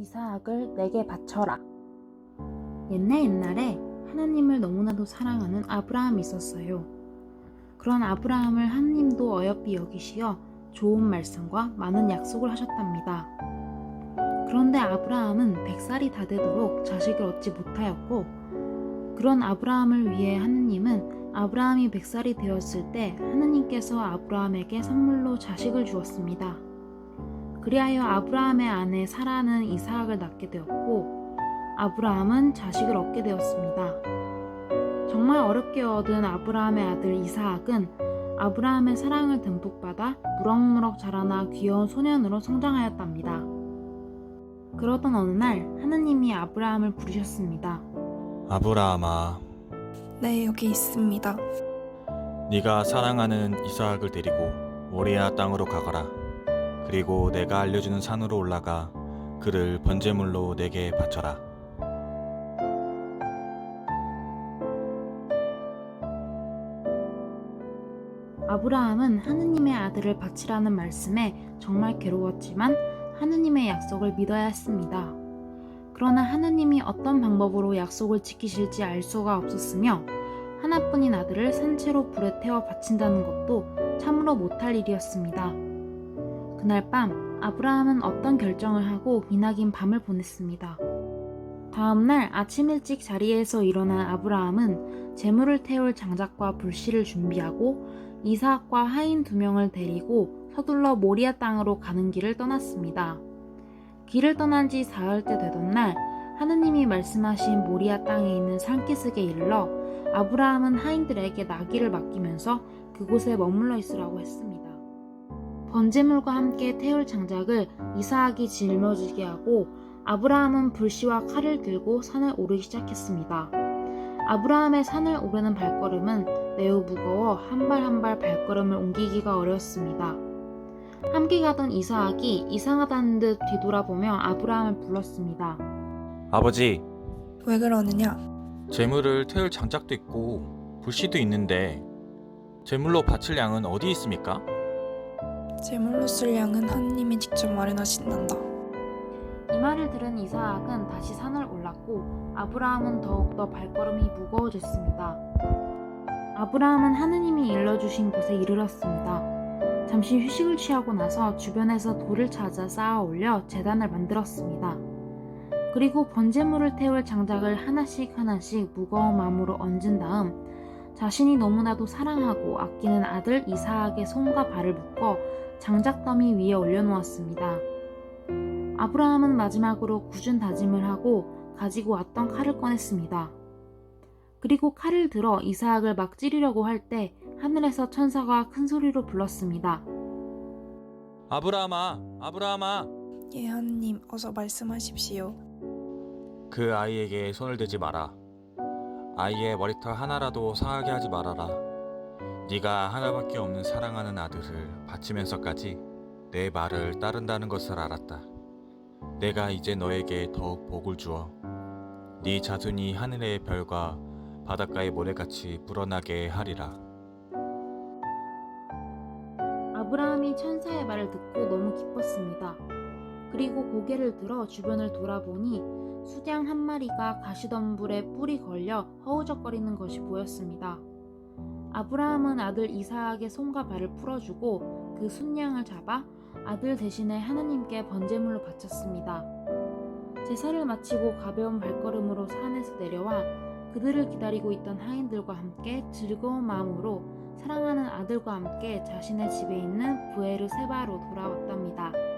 이사학을 내게 바쳐라. 옛날 옛날에 하나님을 너무나도 사랑하는 아브라함이 있었어요. 그런 아브라함을 하나님도 어여삐 여기시어 좋은 말씀과 많은 약속을 하셨답니다. 그런데 아브라함은 100살이 다 되도록 자식을 얻지 못하였고, 그런 아브라함을 위해 하느님은 아브라함이 100살이 되었을 때 하느님께서 아브라함에게 선물로 자식을 주었습니다. 그리하여 아브라함의 아내 사라는 이사학을 낳게 되었고, 아브라함은 자식을 얻게 되었습니다. 정말 어렵게 얻은 아브라함의 아들 이사학은 아브라함의 사랑을 듬뿍 받아 무럭무럭 자라나 귀여운 소년으로 성장하였답니다. 그러던 어느 날 하느님이 아브라함을 부르셨습니다. 아브라함아, 네, 여기 있습니다. 네가 사랑하는 이삭을 데리고 모리아 땅으로 가거라. 그리고 내가 알려주는 산으로 올라가 그를 번제물로 내게 바쳐라. 아브라함은 하느님의 아들을 바치라는 말씀에 정말 괴로웠지만 하느님의 약속을 믿어야 했습니다. 그러나 하느님이 어떤 방법으로 약속을 지키실지 알 수가 없었으며 하나뿐인 아들을 산채로 불에 태워 바친다는 것도 참으로 못할 일이었습니다. 그날 밤 아브라함은 어떤 결정을 하고 미나긴 밤을 보냈습니다. 다음날 아침 일찍 자리에서 일어난 아브라함은 재물을 태울 장작과 불씨를 준비하고 이삭과 하인 두 명을 데리고 서둘러 모리아 땅으로 가는 길을 떠났습니다. 길을 떠난 지 사흘째 되던 날 하느님이 말씀하신 모리아 땅에 있는 산기슭에 이르러 아브라함은 하인들에게 나귀를 맡기면서 그곳에 머물러 있으라고 했습니다. 번제물과 함께 태울 장작을 이사학이 짊어지게 하고 아브라함은 불씨와 칼을 들고 산을 오르기 시작했습니다. 아브라함의 산을 오르는 발걸음은 매우 무거워 한 발 한 발 발걸음을 옮기기가 어려웠습니다. 함께 가던 이사학이 이상하다는 듯 뒤돌아보며 아브라함을 불렀습니다. 아버지, 왜 그러느냐? 재물을 태울 장작도 있고 불씨도 있는데 재물로 바칠 양은 어디 있습니까? 제물로 쓸 양은 하느님이 직접 마련하신단다. 이 말을 들은 이사학은 다시 산을 올랐고 아브라함은 더욱더 발걸음이 무거워졌습니다. 아브라함은 하느님이 일러주신 곳에 이르렀습니다. 잠시 휴식을 취하고 나서 주변에서 돌을 찾아 쌓아 올려 재단을 만들었습니다. 그리고 번제물을 태울 장작을 하나씩 하나씩 무거운 마음으로 얹은 다음 자신이 너무나도 사랑하고 아끼는 아들 이사학의 손과 발을 묶어 장작 더미 위에 올려놓았습니다. 아브라함은 마지막으로 굳은 다짐을 하고 가지고 왔던 칼을 꺼냈습니다. 그리고 칼을 들어 이사학을 막 찌르려고 할 때 하늘에서 천사가 큰 소리로 불렀습니다. 아브라함아, 아브라함아, 예, 하느님, 어서 말씀하십시오. 그 아이에게 손을 대지 마라. 아이의 머리털 하나라도 상하게 하지 말아라. 네가 하나밖에 없는 사랑하는 아들을 바치면서까지 내 말을 따른다는 것을 알았다. 내가 이제 너에게 더욱 복을 주어 네 자손이 하늘의 별과 바닷가의 모래같이 불어나게 하리라. 아브라함이 천사의 말을 듣고 너무 기뻤습니다. 그리고 고개를 들어 주변을 돌아보니 수장 한 마리가 가시덤불에 뿔이 걸려 허우적거리는 것이 보였습니다. 아브라함은 아들 이사학의 손과 발을 풀어주고 그 순양을 잡아 아들 대신에 하나님께 번제물로 바쳤습니다. 제사를 마치고 가벼운 발걸음으로 산에서 내려와 그들을 기다리고 있던 하인들과 함께 즐거운 마음으로 사랑하는 아들과 함께 자신의 집에 있는 부에르 세바로 돌아왔답니다.